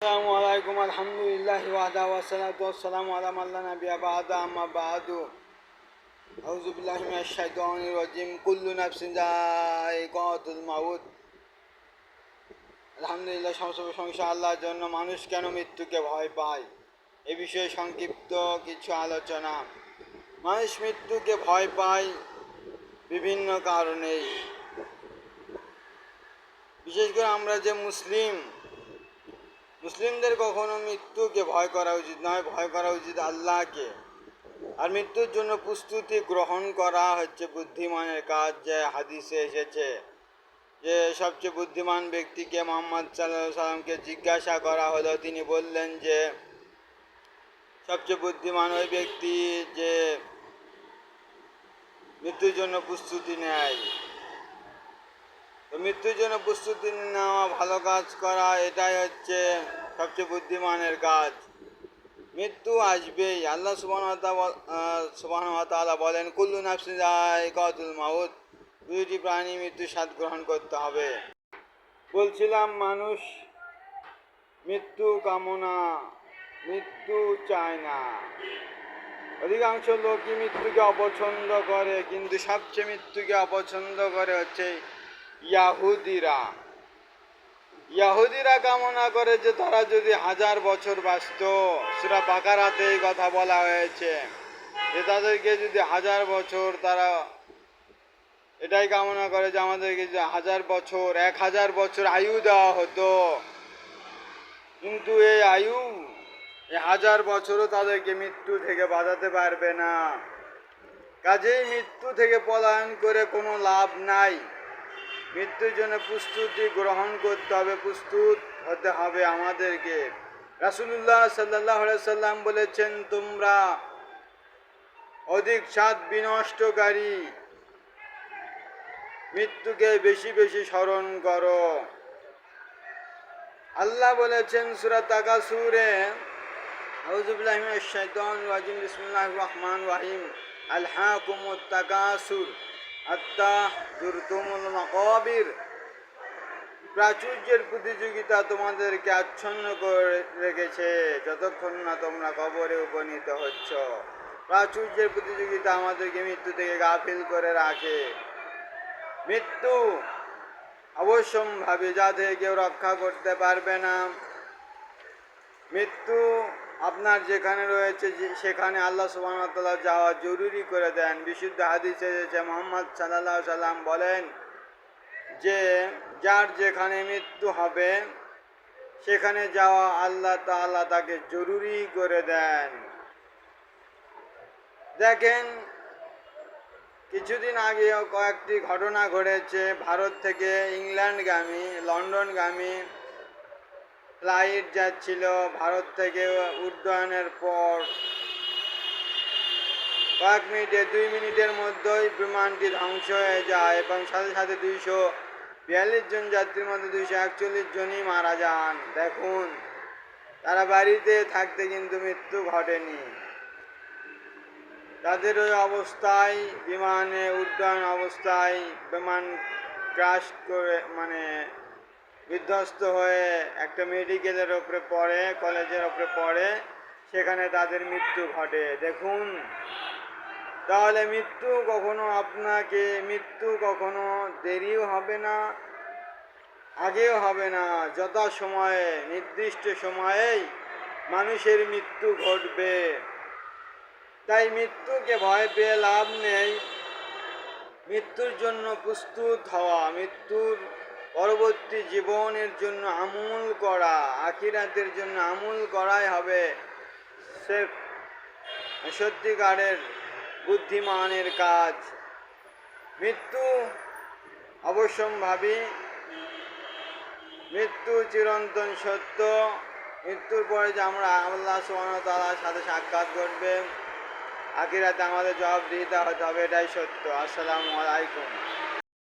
আসসালামু আলাইকুম, আলহামদুলিল্লাহ ওয়াসসালামু আলা মাল্লা আম্মা বাদু। আউযু বিল্লাহি মিনাশ শাইতানির কুল্লু নাফসিন যায়িকাতুল মাউত। আলহামদুলিল্লাহ সমস্ত আল্লাহর জন্য মানুষ কেন মৃত্যুকে ভয় পায়? এ বিষয়ে সংক্ষিপ্ত কিছু আলোচনা। মানুষ মৃত্যুকে ভয় পায় বিভিন্ন কারণে বিশেষ করে আমরা যে মুসলিম মুসলিমদের কখনো মৃত্যুকে ভয় করা উচিত নয়, ভয় করা উচিত আল্লাহকে। আর মৃত্যুর জন্য প্রস্তুতি গ্রহণ করা হচ্ছে বুদ্ধিমানের কাজ, যে হাদিসে এসেছে যে সবচেয়ে বুদ্ধিমান ব্যক্তিকে মোহাম্মদ সাল্লাহ সাল্লামকে জিজ্ঞাসা করা হলো। তিনি বললেন যে, সবচেয়ে বুদ্ধিমান ওই ব্যক্তি যে মৃত্যুর জন্য প্রস্তুতি নেয়। মৃত্যুর জন্য প্রস্তুতি নেওয়া ভালো কাজ করা, এটাই হচ্ছে সবচেয়ে বুদ্ধিমানের কাজ। মৃত্যু আসবেই। আল্লাহ সুবাহ সুবাহ বলেন, কুল্লু নাফসি কতুল মাউত। দুইটি প্রাণী মৃত্যু স্বাদ গ্রহণ করতে হবে। বলছিলাম, মানুষ মৃত্যু কামনা, মৃত্যু চায় না। অধিকাংশ লোকই মৃত্যুকে অপছন্দ করে, কিন্তু সবচেয়ে মৃত্যুকে অপছন্দ করে হচ্ছে ইয়াহুদিরা। ইয়াহুদিরা কামনা করে যে তারা যদি হাজার বছর বাঁচত সেটা বাকারাতে এই কথা বলা হয়েছে। যে তাদেরকে যদি হাজার বছর তারা এটাই কামনা করে যে আমাদেরকে যে হাজার বছর, এক হাজার বছর আয়ু দেওয়া হতো। কিন্তু এই আয়ু, এই হাজার বছরও তাদেরকে মৃত্যু থেকে বাঁচাতে পারবে না। কাজেই মৃত্যু থেকে পলায়ন করে কোনো লাভ নাই। মৃত্যুর জন্য প্রস্তুতি গ্রহণ করতে হবে, প্রস্তুত হতে হবে আমাদেরকে। রাসুল্লাহ সাল্লাহ সাল্লাম বলেছেন, তোমরা অধিক স্বাদ বিনষ্টকারী। মৃত্যুকে বেশি বেশি স্মরণ করো। আল্লাহ বলেছেন, সুরা তাকাসুরে আউযুবিল্লাহি মিনাশ শাইতানির রাজিম, বিসমিল্লাহির রহমানির রহিম, আলহাকুমুত তাকাসুর। প্রাচুর্যের প্রতিযোগিতা তোমাদেরকে আচ্ছন্ন করে রেখেছে। যতক্ষণ না তোমরা কবরে উপনীত হচ্ছ। প্রাচুর্যের প্রতিযোগিতা আমাদেরকে মৃত্যু থেকে গাফিল করে রাখে। মৃত্যু অবশ্যম্ভাবী যাদের কেউ রক্ষা করতে পারবে না। মৃত্যু আপনার যেখানে রয়েছে সেখানে আল্লাহ সুবাহতাল্লাহ যাওয়া জরুরি করে দেন। বিশুদ্ধ হাদিসে এসেছে, মোহাম্মদ সাল্লাহ সাল্লাম বলেন যে, যার যেখানে মৃত্যু হবে, সেখানে যাওয়া আল্লাহ তাল্লাহ তাকে জরুরি করে দেন। দেখেন, কিছুদিন আগেও কয়েকটি ঘটনা ঘটেছে। ভারত থেকে ইংল্যান্ডগামী, লন্ডনগামী ফ্লাইট যাচ্ছিল ভারত থেকে উড্ডয়নের পর। কয়েক মিনিটে, দুই মিনিটের মধ্যেই বিমানটি ধ্বংস হয়ে যায় এবং সাথে সাথে দুইশো বিয়াল্লিশ জন যাত্রীর মধ্যে দুইশো একচল্লিশ জনই মারা যান। দেখুন, তারা বাড়িতে থাকতে কিন্তু মৃত্যু ঘটেনি। তাদের ওই অবস্থায়, বিমানে উড্ডয়ন অবস্থায় বিমান ক্রাশ করে মানে বিধ্বস্ত হয়ে একটা মেডিকেলের ওপরে পড়ে, কলেজের ওপরে পড়ে, সেখানে তাদের মৃত্যু ঘটে। দেখুন, তাহলে মৃত্যু কখনো আপনাকে, মৃত্যু কখনো দেরিও হবে না, আগেও হবে না। যথা সময়ে, নির্দিষ্ট সময়েই মানুষের মৃত্যু ঘটবে। তাই মৃত্যুকে ভয় পেয়ে লাভ নেই। মৃত্যুর জন্য প্রস্তুত হওয়া, মৃত্যুর পরবর্তী জীবনের জন্য আমূল করা, আখিরাতের জন্য আমূল করাই হবে সে সত্যিকারের বুদ্ধিমানের কাজ। মৃত্যু অবশ্যম্ভাবী। মৃত্যু চিরন্তন সত্য। মৃত্যুর পরে যে আমরা আল্লাহ সুবাহতালার সাথে সাক্ষাৎ করবে আখিরাতে আমাদের জবাব দিতে হবে, এটাই সত্য। আসসালামু আলাইকুম।